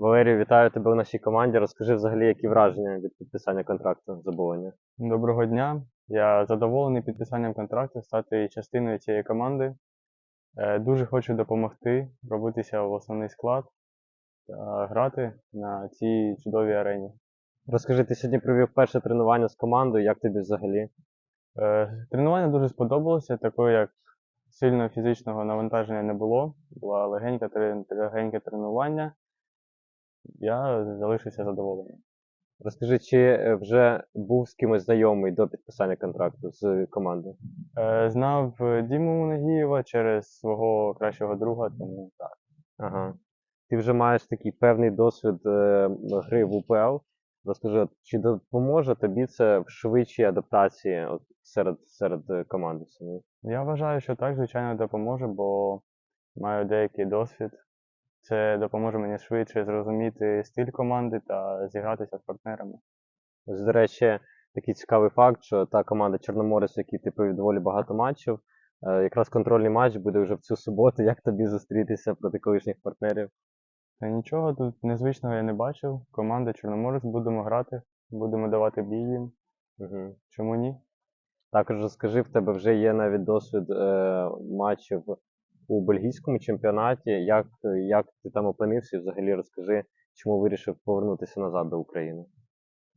Валерій, вітаю тебе у нашій команді. Розкажи взагалі, які враження від підписання контракту з оболоня. Доброго дня. Я задоволений підписанням контракту, стати частиною цієї команди. Е, Дуже хочу допомогти пробитися в основний склад та грати на цій чудовій арені. Розкажи, ти сьогодні провів перше тренування з командою, як тобі взагалі? Е, Тренування дуже сподобалося, такого як сильного фізичного навантаження не було. Була легенька, легеньке тренування. Я залишився задоволений. Розкажи, чи е, вже був з кимось знайомий до підписання контракту з командою? Е, Знав е, Діму Нагієва через свого кращого друга, тому так. Ага. Ти вже маєш такий певний досвід е, гри в УПЛ. Розкажи, чи допоможе тобі це в швидшій адаптації от, серед, серед е, команди самої? Я вважаю, що так, звичайно, допоможе, бо маю деякий досвід. Це допоможе мені швидше зрозуміти стиль команди та зігратися з партнерами. Ось, до речі, такий цікавий факт, що та команда Чорноморець, який ти провів доволі багато матчів, е, якраз контрольний матч буде вже в цю суботу. Як тобі зустрітися проти колишніх партнерів? Та нічого тут незвичного я не бачив. Команда Чорноморець будемо грати, будемо давати бій їм. Угу. Чому ні? Також розкажи, в тебе вже є навіть досвід е, матчів у бельгійському чемпіонаті. Як, як ти там опинився? І взагалі розкажи, чому вирішив повернутися назад до України?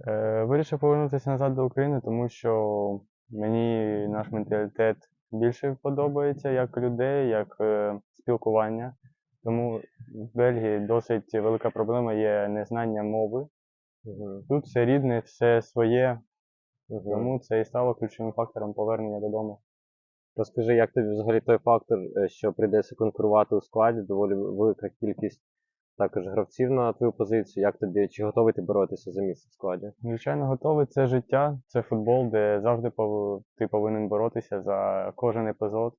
Е, вирішив повернутися назад до України, тому що мені наш менталітет більше подобається як людей, як е, спілкування. Тому в Бельгії досить велика проблема є незнання мови. Угу. Тут все рідне, все своє, Угу. тому це і стало ключовим фактором повернення додому. Розкажи, як тобі взагалі той фактор, е, що прийдеться конкурувати у складі, доволі велика кількість також гравців на твою позицію. Як тобі, чи готовий ти боротися за місце в складі? Звичайно, готовий. Це життя, це футбол, де завжди ти повинен боротися за кожен епізод,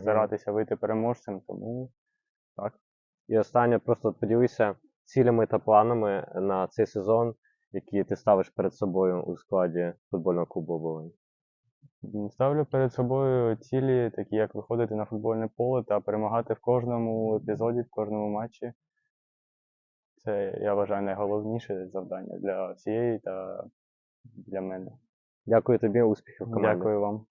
старатися вийти переможцем. Тому так. І останнє, просто поділися цілями та планами на цей сезон, які ти ставиш перед собою у складі футбольного клубу оболонь. Ставлю перед собою цілі, такі як виходити на футбольне поле та перемагати в кожному епізоді, в кожному матчі. Це, я вважаю, найголовніше завдання для всієї та для мене. Дякую тобі, успіхів команді. Дякую вам.